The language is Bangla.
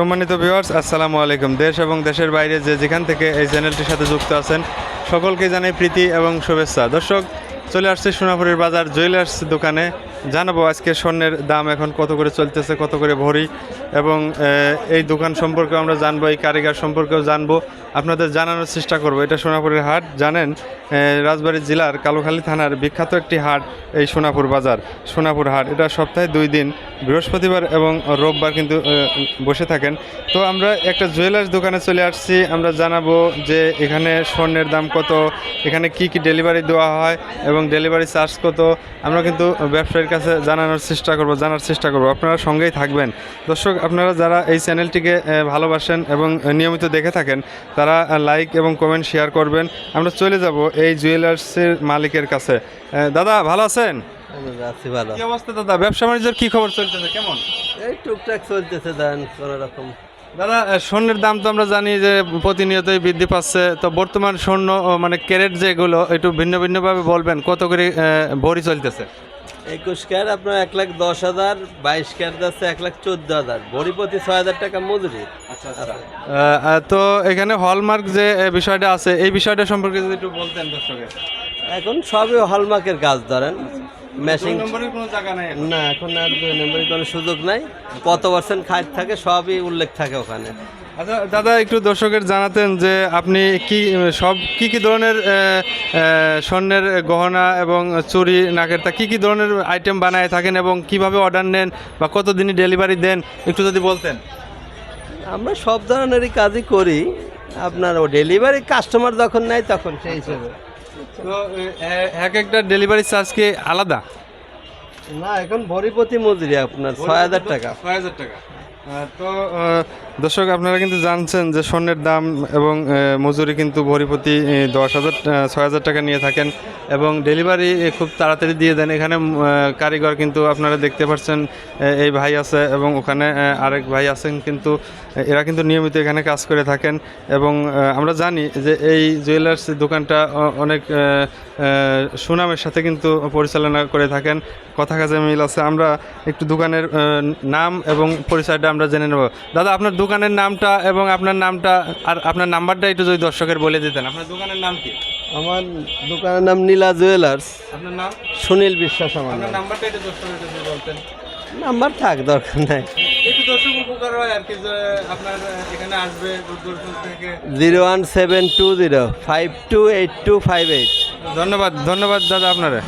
সম্মানিত ভিউয়ার্স আসসালামু আলাইকুম। দেশ এবং দেশের বাইরে যে যেখান থেকে এই চ্যানেলটির সাথে যুক্ত আছেন, সকলকে জানাই প্রীতি এবং শুভেচ্ছা। দর্শক, চলে আসছে সোনাপুরের বাজার জুয়েলার্স দোকানে। জানাব আজকে স্বর্ণের দাম এখন কত করে চলতেছে, কত করে ভরি এবং এই দোকান সম্পর্কে আমরা জানব, এই কারিগর সম্পর্কেও জানব। আপনাদের জানানোর চেষ্টা করব, এটা সোনাপুরের হাট। জানেন রাজবাড়ী জেলার কালোখালী থানার বিখ্যাত একটি হাট, এই সোনাপুর বাজার, সোনাপুর হাট। এটা সপ্তাহে দুই দিন, বৃহস্পতিবার এবং রোববার কিন্তু বসে থাকেন। তো আমরা একটা জুয়েলার্স দোকানে চলে আসছি, আমরা জানাব যে এখানে স্বর্ণের দাম কত, এখানে কি কি ডেলিভারি দেওয়া হয় এবং ডেলিভারি চার্জ কত। আমরা কিন্তু ব্যবসায়ীর কাছে জানানোর চেষ্টা করব জানার চেষ্টা করব। আপনারা সঙ্গেই থাকবেন। দর্শক আপনারা যারা এই চ্যানেলটিকে ভালোবাসেন এবং নিয়মিত দেখে থাকেন তারা লাইক এবং কমেন্ট শেয়ার করবেন। আমরা চলে যাব এই জুয়েলার্সের মালিকের কাছে। দাদা ভালো আছেন? আছি ভালো। কি অবস্থা দাদা? ব্যবসা বাণিজ্যের কি খবর চলতেছে? কেমন? এই টুকটাক চলতেছে দেন কোন রকম দাদা স্বর্ণের দাম তো আমরা জানি যে প্রতিনিয়তই বৃদ্ধি পাচ্ছে। তো বর্তমান স্বর্ণ মানে ক্যারেট যেগুলো একটু ভিন্ন ভিন্নভাবে বলবেন কত করে ভরি চলতেছে? একুশ ক্যার আপনার এক লাখ দশ হাজার বাইশ ক্যার যাচ্ছে এক লাখ চোদ্দ হাজার। ভরিপতি ছয় হাজার টাকা মজুরি। আচ্ছা আহ, তো এখানে হলমার্ক যে বিষয়টা আছে এই বিষয়টা সম্পর্কে যদি একটু বলতেন দর্শকের। এখন সবই হলমার্কের কাজ ধরেন নম্বরের এখন। না এখন আর দুই নম্বরে কোনো সুযোগ নাই। কত পার্সেন্ট খাট থাকে সবই উল্লেখ থাকে ওখানে। আচ্ছা দাদা একটু দর্শকের জানাতেন যে আপনি কি সব কি কি ধরনের স্বর্ণের গহনা এবং চুরি নাকের তা কি কি ধরনের আইটেম বানায় থাকেন এবং কীভাবে অর্ডার নেন বা কত দিনই ডেলিভারি দেন একটু যদি বলতেন। আমরা সব ধরনেরই কাজই করি। আপনার ও ডেলিভারি কাস্টমার যখন নেয় তখন সেই হিসেবে। তো এক একটা ডেলিভারি চার্জ কি আলাদা? না এখন ভরিপতি মজুরি আপনার ছয় হাজার টাকা। ছয় হাজার টাকা। তো দর্শক, আপনারা কিন্তু জানছেন যে স্বর্ণের দাম এবং মজুরি কিন্তু ভরিপতি দশ হাজার ছয় হাজার টাকা নিয়ে থাকেন এবং ডেলিভারি খুব তাড়াতাড়ি দিয়ে দেন। এখানে কারিগর কিন্তু আপনারা দেখতে পাচ্ছেন এই ভাই আছে এবং ওখানে আরেক ভাই আছেন কিন্তু এরা কিন্তু নিয়মিত এখানে কাজ করে থাকেন এবং আমরা জানি যে এই জুয়েলার্স দোকানটা অনেক সুনামের সাথে কিন্তু পরিচালনা করে থাকেন। কথা কাজে মিল আছে। আমরা একটু দোকানের নাম এবং পরিচয়টা আমরা জেনে নেব। দাদা আপনার দোকানের নামটা এবং আপনার নামটা আর আপনার নাম্বারটা একটু যদি দর্শকের বলে দিতেন। আপনার দোকানের নাম কি? আমার দোকানের নাম নীলা জুয়েলার্স। আপনার নাম? সুনীল বিশ্বাস আমার নাম্বারটা একটু দর্শকের যদি বলতেন। নাম্বার থাক দরকার নাই। একটু দর্শক উপকার হয় আর কি আপনার এখানে আসবে zero one seven two zero five two eight two five eight. ধন্যবাদ ধন্যবাদ দাদা আপনারা।